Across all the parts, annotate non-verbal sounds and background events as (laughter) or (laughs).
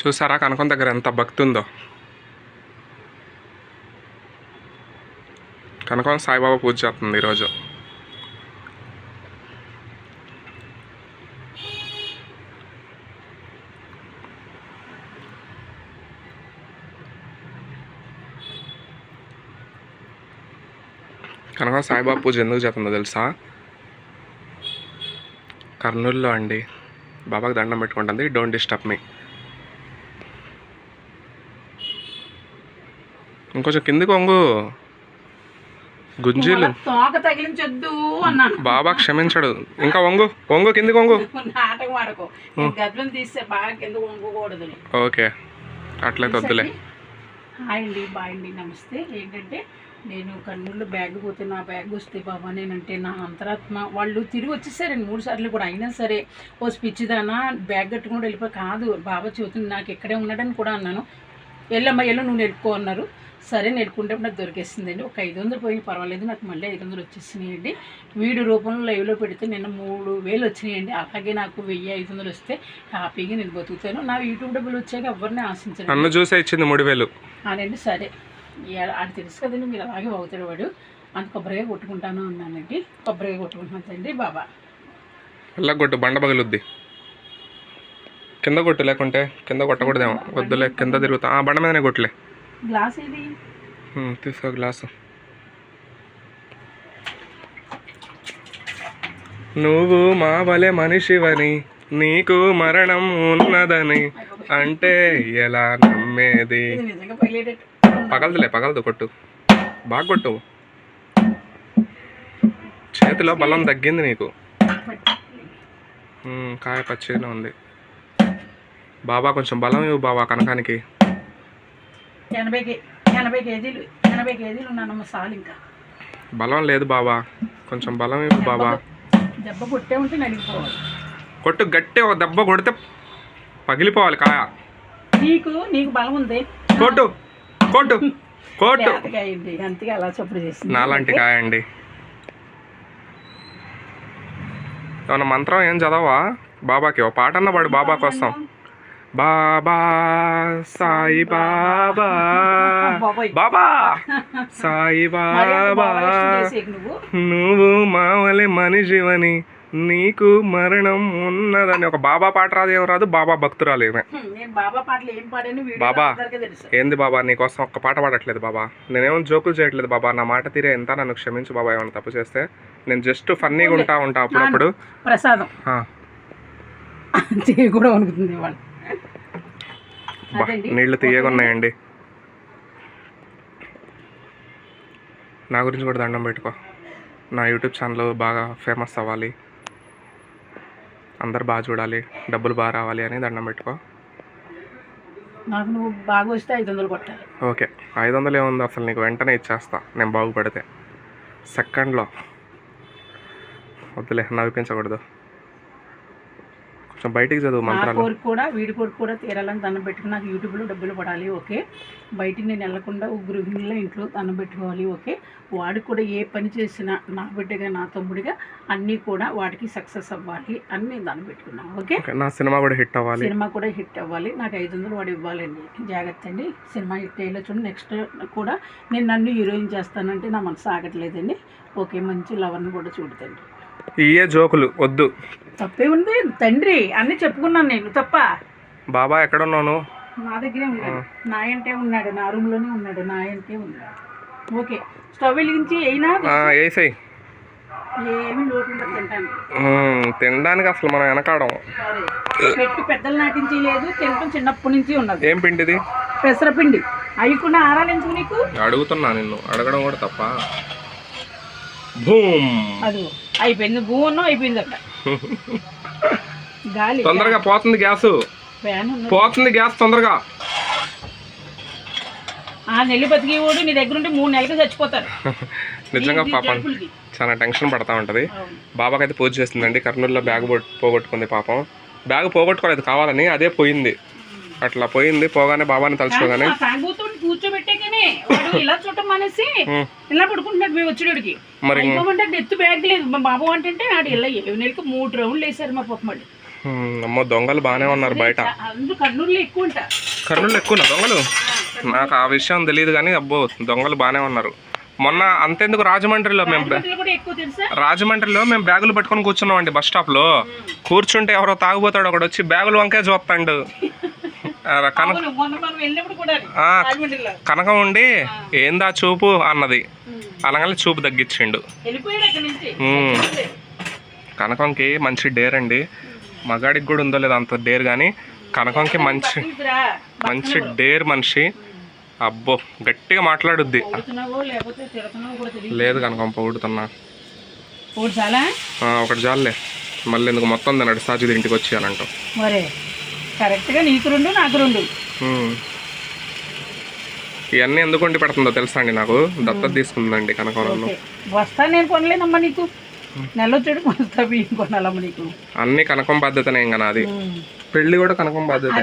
చూసారా కనకం దగ్గర ఎంత భక్తి ఉందో కనకం సాయిబాబా పూజ చేస్తుంది ఈరోజు. కనకం సాయిబాబా పూజ ఎందుకు చేస్తుందో తెలుసా? కర్నూలులో అండి. బాబాకి దండం పెట్టుకుంటుంది డోంట్ డిస్టర్బ్ మీ ఇంకొంచెం కిందికి వంగు గుంజీలు. తోక తగిలించొద్దు అన్నాను. బాబా క్షమించడు. ఇంకా వంగు. వంగు కిందికి వంగు నాటకం ఆడకు. గద్దులను తీస్తే బాగా కింద ఓకే. అట్లయితే వద్దులే హాయ్ అండి బాయ్ అండి నమస్తే. ఏంటంటే నేను కర్నూలులో బ్యాగ్ పోతే నా బ్యాగ్ వస్తే బాబా నేనంటే నా అంతరాత్మ. వాళ్ళు తిరిగి వచ్చేసారండి మూడు సార్లు కూడా. అయినా సరే ఓ స్పిచ్చిదానా బ్యాగ్ కట్టుకుని వెళ్ళిపోయి కాదు. బాబా చెబుతుంది నాకు ఇక్కడే ఉన్నాడని కూడా అన్నాను. వెళ్ళమ్మా వెళ్ళు నువ్వు నెట్టుకో అన్నారు. సరే నెట్టుకుంటే నాకు దొరికేసిందండి. ఒక ఐదు వందలు పోయి పర్వాలేదు నాకు మళ్ళీ ఐదు వందలు వచ్చేసినాయండి. వీడియో రూపంలో లైవ్లో పెడితే నిన్న మూడు వేలు వచ్చినాయండి. అలాగే నాకు వెయ్యి ఐదు వందలు వస్తే హ్యాపీగా నేను బతుకుతాను. నా యూట్యూబ్ డబ్బులు వచ్చాక ఎవరిని ఆశించను నన్ను చూసే ఇచ్చింది మూడు వేలు. అనండి సరే. అది తెలుసు కదండి మీరు అలాగే అవుతాడు వాడు. అంత కొబ్బరిగా కొట్టుకుంటాను అన్నానండి. కొబ్బరిగా కొట్టుకుంటున్నదండి బాబా. వెళ్ళగొట్టు బండ పగులుద్ది. కింద కొట్టు లేకుంటే కింద కొట్టకూడదేమో. వద్దులే కింద తిరుగుతా. ఆ బండ మీదనే కొట్టులే గ్లాస్ ఇది తీసుకో గ్లాసు. నువ్వు మా వలె మనిషివని నీకు మరణం ఉన్నదని అంటే ఎలా నమ్మేది? పగలదులే పగలదు కొట్టు. బాగా కొట్టు. చేతిలో బలం తగ్గింది నీకు. కాయ పచ్చిగానే ఉంది. బాబా కొంచెం బలం ఇవ్వు బాబా కనకానికి. ఎనభై ఎనభై కేజీలు ఎనభై కేజీలు ఉన్నానమ్మ సాలు ఇంకా. బలం లేదు బాబా. కొంచెం బలం ఇవ్వు బాబా. దెబ్బ కొట్టే ఉంటే నలిగిపోవాలి. కొట్టు గట్టి ఒక దెబ్బ కొడితే పగిలిపోవాలి కాయ. నీకు నీకు బలం ఉంది. కొట్టు కొట్టు కొట్టు. అంతగా అలా చప్పుడు చేసింది. నాలాంటి కాయ అండి. ఏమన్నా మంత్రం ఏం చదవా? బాబాకి ఒక పాట అన్న పాడు బాబా కోసం. బాబా సాయి బాబా. బాబా సాయి బాబా నువ్వు? మావలే మనిషివని నీకు మరణం ఉన్నదని. ఒక బాబా పాట రాదు ఏం రాదు బాబా భక్తురాలు ఏమే బాబా పాటలు ఏం పాడాను వీడియో బాబా. అందరికీ తెలుసు. ఏంది బాబా నీకోసం ఒక్క పాట పాడట్లేదు బాబా. నేనేమో జోకులు చేయట్లేదు బాబా నా మాట తీరే ఎంత నన్ను క్షమించు బాబా ఏమైనా తప్పు చేస్తే. నేను జస్ట్ ఫన్నీగా ఉంటా ఉంటా అప్పుడప్పుడు. ప్రసాదం. (laughs) కూడా వణుకుతుంది వాళ్ళు. నీళ్ళు తీయగా ఉన్నాయండి. నా గురించి కూడా దండం పెట్టుకో. నా యూట్యూబ్ ఛానల్ బాగా ఫేమస్ అవ్వాలి. అందరు బాగా చూడాలి. డబ్బులు బాగా రావాలి అని దండం పెట్టుకో. నాకు నువ్వు బాగా వస్తే ఐదు వందలు కొట్టాలి. ఓకే. ఐదు వందలు ఏముంది అసలు నీకు వెంటనే ఇచ్చేస్తా. నేను బాగుపడితే. సెకండ్లో. వద్దులే నవ్వించకూడదు కొంచెం బయటికి చదువు నా మంత్రాలు. కోరిక కూడా వీడి కోరిక కూడా తీరాలని దండం పెట్టుకుని నాకు యూట్యూబ్లో డబ్బులు పడాలి ఓకే? బయటికి నేను వెళ్ళకుండా ఒక గృహిణిలో ఇంట్లో దండం పెట్టుకోవాలి ఓకే? వాడికి కూడా ఏ పని చేసినా నా బిడ్డగా నా తమ్ముడిగా అన్నీ కూడా వాడికి సక్సెస్ అవ్వాలి అని నేను దండం పెట్టుకున్నాను ఓకే? ఓకే, నా సినిమా కూడా హిట్ అవ్వాలి. సినిమా కూడా హిట్ అవ్వాలి. నాకు ఐదు వందలు వాడు ఇవ్వాలండి. జాగ్రత్త అండి. సినిమా హిట్ అయ్యేలా చూడండి నెక్స్ట్ కూడా నేను నన్ను హీరోయిన్ చేస్తానంటే నా మనసు ఆగట్లేదండి. ఓకే మంచి లవర్ని కూడా చూడతండి ఇయే జోకులు వద్దు. తప్పే ఉంది. తండ్రి అన్నీ చెప్పుకున్నాను నేను. తప్ప. బాబా ఎక్కడున్నాను నా దగ్గరే ఉన్నాడు. నా ఇంటే ఉన్నాడు. నా రూమ్లోనే ఉన్నాడు. నా ఇంటే ఉన్నాడు. ఓకే. స్టవ్ వెలిగించి అయినా వేసాయి ఏమి లోటు ఉండదు. తింటాను. తినడానికి అసలు మనం వెనకాడం. పెట్టు. పెద్దలు నాటించి లేదు. తినటం చిన్నప్పటి నుంచి ఉన్నది. ఏం పిండిది? పెసరపిండి. అయ్యకుండా ఆరాలు ఎందుకు నీకు? అడుగుతున్నా నిన్ను. అడగడం కూడా తప్ప. భూమ్. అది అయిపోయింది. భూమన్నో అయిపోయింది అక్కడ గాలి తొందరగా పోతుంది గ్యాస్. పోతుంది గ్యాస్ తొందరగా. ఆ నెల్లి బతికి ఓడి నీ దగ్గర ఉంటే మూడు నెలలకు చచ్చిపోతారు (laughs) నిజంగా పాపం. చాలా టెన్షన్ పడతా ఉంటది. అవును. బాబాకి అయితే పూజ చేస్తుందండి. కర్నూలులో బ్యాగ్ పోగొట్- పోగొట్టుకుంది పాపం. బ్యాగ్ పోగొట్టుకోలేదు కావాలని అదే పోయింది. అట్లా పోయింది. పోగానే బాబాని తలుచుకోగానే వాడు (laughs) ఇలా చూడటం ఉమ్, ఇలా పడుకుంటున్నాడు మేము వచ్చేటికి మరి ఎత్తు బ్యాగ్ లేదు. మా బాబు అంటే ఆడు ఇలా ఏడు నెలకి మూడు రౌండ్లు వేసారు మా పప్పు మళ్ళీ. అమ్మో దొంగలు బాగానే ఉన్నారు బయట. అందరూ కర్నూలులో ఎక్కువ ఉంటా. కర్నూలు ఎక్కువ దొంగలు? నాకు ఆ విషయం తెలియదు కానీ అబ్బో దొంగలు బాగానే ఉన్నారు. మొన్న అంతెందుకు రాజమండ్రిలో మేము రాజమండ్రిలో మేము బ్యాగులు పట్టుకొని కూర్చున్నాం అండి బస్ స్టాప్లో. కూర్చుంటే ఎవరో తాగుపోతాడు ఒకడు వచ్చి బ్యాగులు వంకే చూస్తాడు. (laughs) కనక కనకం ఉండి ఏందా చూపు అన్నది. అలాగే చూపు తగ్గించిండు. కనకంకి మంచి డేర్ అండి. మగాడికి కూడా ఉందో లేదో అంత డేర్ కానీ కనకంకి మంచి. మంచి డేర్ మనిషి. అబ్బో గట్టిగా మాట్లాడుద్ది. లేదు కనకం పొగుడుతున్నా. ఒకటి జాలే మళ్ళీ ఎందుకు మొత్తం తిన్నాడు సాజిద్ ఇంటికి వచ్చేయాలంటావు మరే కరెక్ట్గా నీకు రెండు నాకు రెండు. ఇవన్నీ ఎందుకు వండి పెడుతుందో తెలుసా అండి నాకు? దత్తత తీసుకుందండి కనకం నన్ను ఓకే. వస్తా నేను కొనలేనమ్మా నీకు. నెల్లొచ్చాడు వస్తా బియ్యం కొనాలమ్మా నీకు. అన్ని కనకం బాధ్యతనే ఇంకా నాది. పెళ్ళి కూడా కనకం బాధ్యత.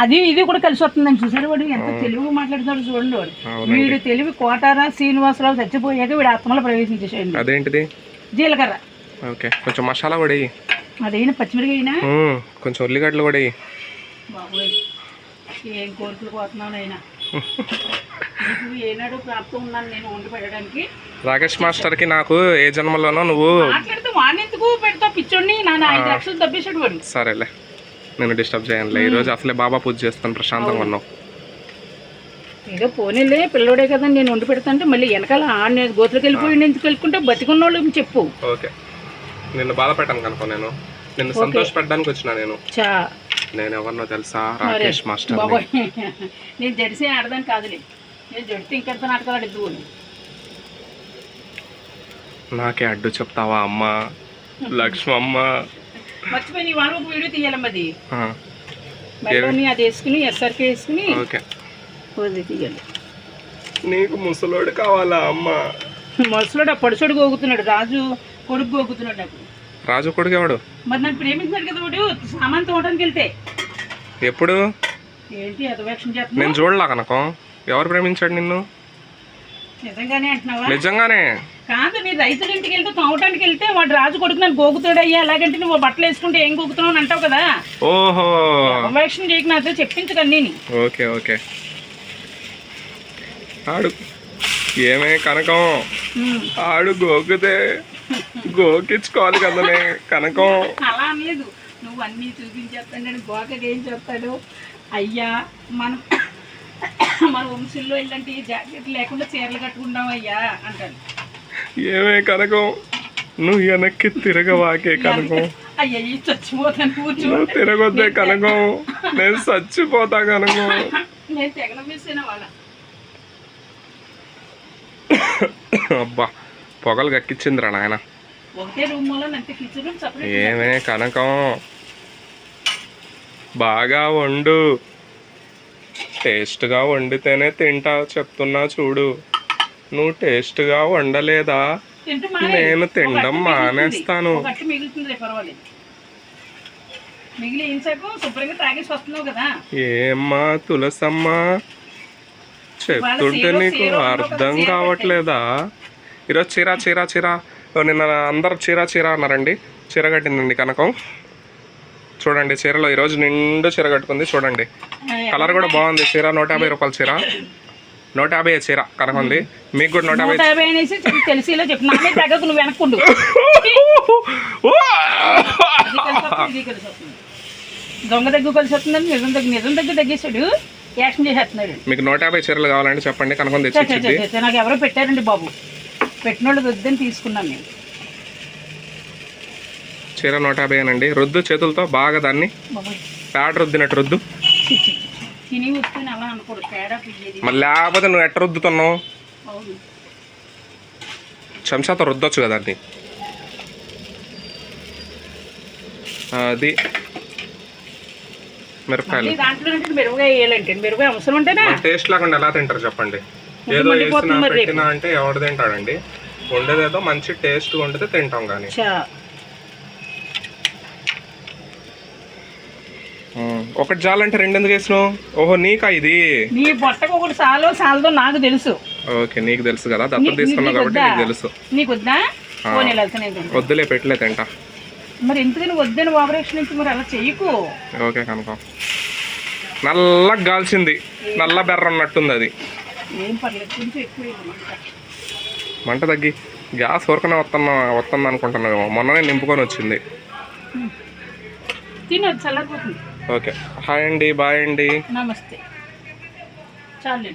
అది ఇది కూడా కలిసి వస్తుందని చూసారు వాడు? ఎంత తెలివిగా మాట్లాడుతున్నాడు చూడండి వాడు. వీడు తెలివి కోటారా శ్రీనివాసరావు చచ్చిపోయాక వీడు ఆత్మలో ప్రవేశించేసేయండి అదేంటిది? జీలకర్ర. ఓకే. కొంచెం మసాలా కూడా అదైనా? పచ్చిమిరకాయ అయినా కొంచెం ఉల్లిగడ్డలు కూడా బాబోయ్. ఏం కోరికలు పోతున్నాను అయినా ఏనాడు ప్రాప్తం ఉన్నాను నేను వండి పెట్టడానికి. రాకేష్ మాస్టర్కి నాకు ఏ జన్మలోనో నువ్వు మాట్లాడితే వాడినెందుకు పెడతావు పిచ్చోడిని? నాన్న ఐదు లక్షలు తప్పేసాడు వాడు. సరేలే నేను డిస్టర్బ్ చేయనులే. ఈరోజు అసలే బాబా పూజ చేస్తాను ప్రశాంతంగా ఉన్నావు. ఏదో పోనీలే పిల్లోడే కదా నేను వండి పెడతాంటే మళ్ళీ వెనకాల గోతులకు వెళ్ళిపోయి ఎందుకు వెళ్ళుకుంటే బతికున్న వాళ్ళు చెప్పు. ఓకే నిన్ను బాధ పెట్టాను కనుక నేను. నిన్ను సంతోష పెట్టడానికి వచ్చిన నేను. చా. నేను ఎవరినో తెలుసా రాకేష్ మాస్టర్ బాబోయ్. నేను జడిసి ఆడదాని కాదులే. నేను జడితే ఇంకెంత నాటకాలు నాకే అడ్డు చెప్తావా అమ్మ? లక్ష్మమ్మ? మర్చిపోయి నీ వాళ్ళు ఒక వీడియో తీయాలమ్మా అది ఆ, మెడలోని అది వేసుకుని ఎస్ఆర్కే వేసుకుని ఓకే. తీయాలి. నీకు ముసలోడు కావాలా అమ్మ? మనుషులో పడుచోడు గోగుతున్నాడు రాజు కొడుకు గోగుతున్నాడు నాకు. రాజు కొడుకు ఎవడు? మరి నన్ను ప్రేమించాడు కదా వాడు. సామాన్ తోవడానికి వెళ్తే. ఎప్పుడు? ఏంటి అదవేక్షం చేస్తున్నావు? నేను చూడలా కనకం. ఎవరు ప్రేమించాడు నిన్ను? నిజంగానే అంటున్నావా? నిజంగానే. కాదు నీ రైతుల ఇంటికి వెళ్తే తోవటానికి వెళ్తే వాడు రాజు కొడుకు నన్ను గోగుతాడు అయ్యా అలాగంటే నువ్వు బట్టలు వేసుకుంటే ఏం గోగుతున్నావు అని అంటావు కదా. ఓహో. అవేక్షం చేయకు నాతో చెప్పించకండి నేను ఓకే ఓకే. ఆడు. ఏమే కనకం? ఆడు గోకితే గోకించుకోవాలి కదనే కనకం. అలా అనలేదు. నువ్వు అన్నీ చూపించేస్తాను నేను గోకకి ఏం చెప్తాడు అయ్యా మన మన వంశంలో ఇలాంటి జాకెట్ లేకుండా చీరలు కట్టుకుంటాం అయ్యా అంటాడు. ఏమే కనకం? నువ్వు వెనక్కి తిరగవాకే కనకం. అయ్యా చచ్చిపోతాను కూర్చో. తిరగొద్దే కనకం. నేను చచ్చిపోతా కనకం. నేను తెగన మిస్సైన వాళ్ళ అబ్బా. పొగలు గక్కిచ్చిందిరా నాయన. ఏమే కనకం. బాగా వండు. టేస్ట్గా వండితేనే తింటా చెప్తున్నా చూడు. నువ్వు టేస్ట్గా వండలేదా. నేను తినడం మానేస్తాను. ఏమ్మా తులసమ్మ? చెప్తుంటే నీకు అర్థం కావట్లేదా? ఈరోజు చీర చీర చీర. నిన్న అందరు చీర చీర అన్నారండి. చీర కట్టిందండి కనకం. చూడండి చీరలో ఈరోజు నిండు చీర కట్టుకుంది చూడండి. కలర్ కూడా బాగుంది చీర నూట యాభై రూపాయల చీర. నూట యాభై చీర కనకంది. మీకు కూడా నూట యాభై వెనక్కుండు. దొంగ దగ్గర కలిసి వస్తుందని నిజం దగ్గర నిజం దగ్గర తగ్గేశాడు. యాక్షన్ చేసేస్తున్నాడు. మీకు నూట యాభై చీరలు కావాలంటే చెప్పండి కనకం తెచ్చి నాకు ఎవరో పెట్టారండి బాబు. పెట్టిన వాళ్ళు వద్దని తీసుకున్నాను నేను చీర నూట యాభై అండి రుద్దు చేతులతో బాగా దాన్ని ప్యాడ్ రుద్దినట్టు రుద్దు. తిని వస్తుని అలా అనుకోడు తేడా పియ్యేది. మళ్ళీ లేకపోతే నువ్వు ఎట్ట రుద్దుతున్నావు? అవును. చెంచాతో రుద్దొచ్చు కదా దాన్ని అది మిరపకాయలు. దాంట్లో మెరుగుగా వేయాలంటే మెరుగుగా అవసరం ఉంటేనా. టేస్ట్ లేకుండా ఎలా తింటారు చెప్పండి. ఏదో వేసినా. పెట్టినా అంటే ఎవడు తింటాడండి? వండేదేదో మంచి టేస్ట్ వండితే తింటాం కానీ ఒకటి చాలంటే రెండు ఎందుకు వేసినావు? ఓహో నీకా ఇది? నీ బొట్టకు ఒకటి సాలో సాలదో నాకు తెలుసు. ఓకే నీకు తెలుసు కదా? దత్తత నీ- తీసుకున్నావు కాబట్టి? నీకు తెలుసు. నీకు వద్దా. వద్దులే పెట్టలే తింటా. మరి ఎందుకని వద్దని ఆపరేషన్ నుంచి మరి అలా చెయ్యకు ఓకే కనుక. నల్లగా గాల్చింది నల్ల బెర్ర ఉన్నట్టుంది అది. ఏం పర్లేదు కొంచెం ఎక్కువ వేయమంట. మంట. తగ్గి గ్యాస్ ఊరకనే వస్తున్నా వస్తుంది అనుకుంటున్నావేమో. మొన్ననే నింపుకొని వచ్చింది. ఓకే. హాయ్ అండి బాయ్ అండి. నమస్తే. చాలండి.